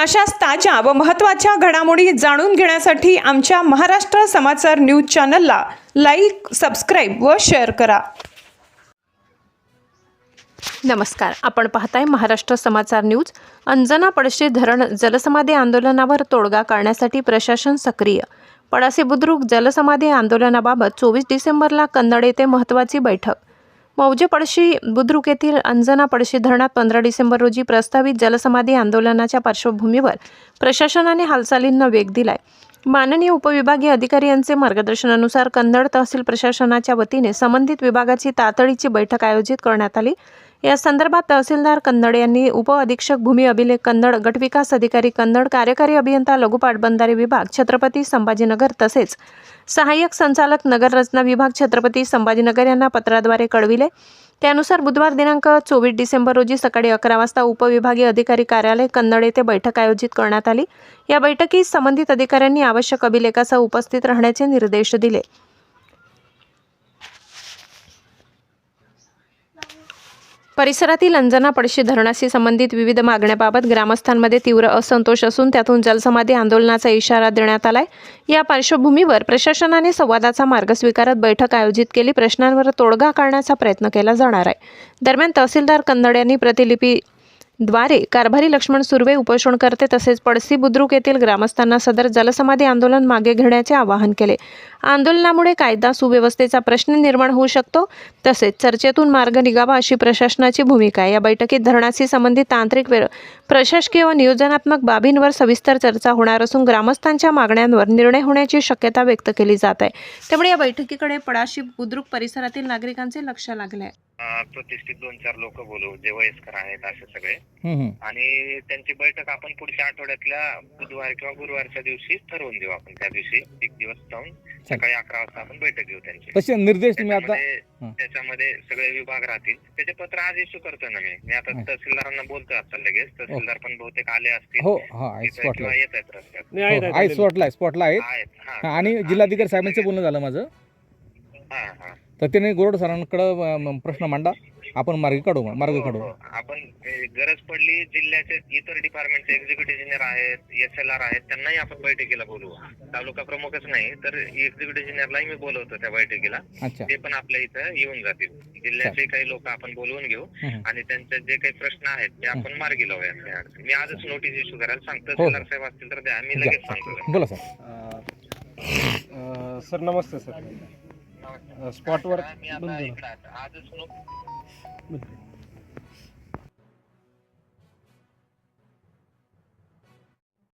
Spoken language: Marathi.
अशाच ताज्या व महत्त्वाच्या घडामोडी जाणून घेण्यासाठी आमच्या महाराष्ट्र समाचार न्यूज चॅनलला लाईक सबस्क्राईब व शेअर करा. नमस्कार. आपण पाहताय महाराष्ट्र समाचार न्यूज. अंजना पडशी धरण जलसमाधी आंदोलनावर तोडगा काढण्यासाठी प्रशासन सक्रिय. पडासे बुद्रुक जलसमाधी आंदोलनाबाबत चोवीस डिसेंबरला कन्नड येथे महत्त्वाची बैठक. मौजे पडशी बुद्रुक येथील अंजना पडशी धरणात पंधरा डिसेंबर रोजी प्रस्तावित जलसमाधी आंदोलनाच्या पार्श्वभूमीवर प्रशासनाने हालचालींना वेग दिलाय. माननीय उपविभागीय अधिकारी यांचे मार्गदर्शनानुसार कन्नड तहसील प्रशासनाच्या वतीने संबंधित विभागाची तातडीची बैठक आयोजित करण्यात आली. या संदर्भात तहसीलदार कन्नड यांनी उप अधीक्षक भूमी अभिलेख कन्नड गटविकास अधिकारी कन्नड कार्यकारी अभियंता लघुपाटबंधारे विभाग छत्रपती संभाजीनगर तसेच सहाय्यक संचालक नगररचना विभाग छत्रपती संभाजीनगर यांना पत्राद्वारे कळविले. त्यानुसार बुधवार दिनांक चोवीस डिसेंबर रोजी सकाळी अकरा वाजता उपविभागीय अधिकारी कार्यालय कन्नड येथे बैठक आयोजित करण्यात आली. या बैठकीत संबंधित अधिकाऱ्यांनी आवश्यक अभिलेखासह उपस्थित राहण्याचे निर्देश दिले. परिसरातील अंजना पडशी धरणाशी संबंधित विविध मागण्याबाबत ग्रामस्थांमध्ये तीव्र असंतोष असून त्यातून जलसमाधी आंदोलनाचा इशारा देण्यात आलाय. या पार्श्वभूमीवर प्रशासनाने संवादाचा मार्ग स्वीकारत बैठक आयोजित केली. प्रश्नांवर तोडगा काढण्याचा प्रयत्न केला जाणार आहे. दरम्यान तहसीलदार कन्नड यांनी प्रतिलिपी द्वारे कारभारी लक्ष्मण सुर्वे उपोषण करते तसेच पडसी बुद्रुक येथील ग्रामस्थांना सदर जलसमाधी आंदोलन मागे घेण्याचे आवाहन केले. आंदोलनामुळे कायदा सुव्यवस्थेचा प्रश्न निर्माण होऊ शकतो तसेच चर्चेतून मार्ग निघावा अशी प्रशासनाची भूमिका आहे. या बैठकीत धरणाशी संबंधित तांत्रिक वे प्रशासकीय व नियोजनात्मक बाबींवर सविस्तर चर्चा होणार असून ग्रामस्थांच्या मागण्यांवर निर्णय होण्याची शक्यता व्यक्त केली जात आहे. त्यामुळे या बैठकीकडे पडाशी बुद्रुक परिसरातील नागरिकांचे लक्ष लागले आहे. अं, प्रतिष्ठित दोन चार लोक बोलू जे वयस्कर आहेत असे सगळे. हम्म, हम्म. आणि त्यांची बैठक आपण पुढच्या आठवड्यातल्या बुधवार किंवा गुरुवारच्या दिवशी ठरवून देऊ आपण. त्या दिवशी एक दिवस जाऊन सकाळी अकरा वाजता आपण बैठक घेऊ त्यांची. तसे निर्देश तुम्ही आता त्याच्यामध्ये हं. त्याच्यामध्ये सगळे विभाग राहतील. त्याचे पत्र आज इश्यू करतो ना मी. मी आता हं. तहसीलदारांना बोलतोय आता लगेच. तहसीलदार पण बहुतेक आले असतील. हो हा आहे स्पॉटला किंवा येत आहेत रस्त्यात आहे स्पॉटला आहे स्पॉटला आहेत आहेत. हा, आणि जिल्हाधिकारी साहेबांचं बोलणं झालं माझं. हा हा. तर त्याने गोरड सरांकडे प्रश्न मांडा. आपण मार्ग काढू मार्ग हो, काढू. हो. आपण ए, गरज पडली जिल्ह्याचे इतर डिपार्टमेंटचे एक्झिक्युटिव्ह इंजिनियर आहेत एस एल आर आहेत त्यांनाही आपण बैठकीला बोलवू. तालुका प्रमुखच नाही तर एक्झिक्युटिव्ह इंजिनियरलाही मी बोलवतो त्या बैठकीला. अच्छा. ते पण आपल्या इथं येऊन जातील. जिल्ह्याचे काही लोक आपण बोलवून घेऊ. आणि त्यांचे जे काही प्रश्न आहेत ते आपण मार्गी लावूया. मी आजच नोटीस इश्यू करायला सांगतो. हो. तहसीलदार साहेब असतील तर द्या. मी लगेच सांगतो. बोला सर सर नमस्ते सर. स्पॉटवर मी आता इकडं आहे. आजच